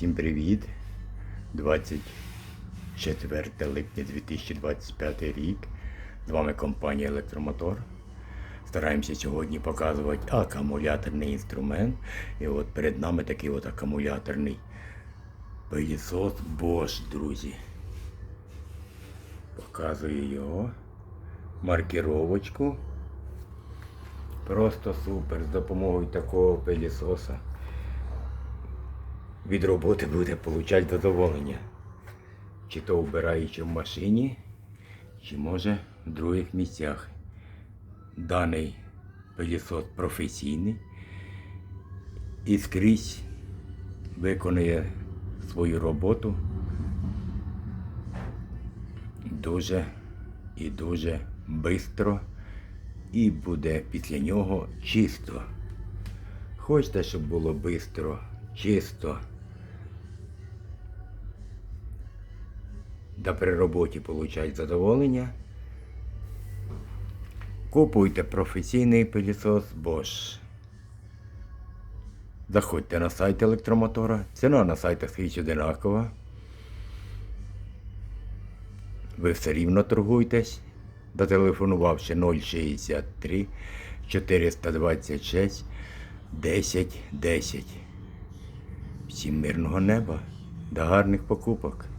Всім привіт! 24 липня 2025 рік. З вами компанія Електромотор. Стараємося сьогодні показувати акумуляторний інструмент. І от перед нами такий от акумуляторний пилісос Bosch, друзі. Показую його. Маркіровочку. Просто супер. З допомогою такого пилісоса від роботи буде отримати задоволення. Чи то вбираючи в машині, чи може в других місцях. Даний пилісос професійний і скрізь виконує свою роботу дуже і дуже швидко і буде після нього чисто. Хочете, щоб було швидко, чисто. Да при роботі получать задоволення. Купуйте професійний пилісос Bosch. Заходьте на сайт електромотора. Ціна на сайтах скрізь одинакова. Ви все рівно торгуйтесь, зателефонувавши 063 426 10 10. Всім мирного неба та гарних покупок.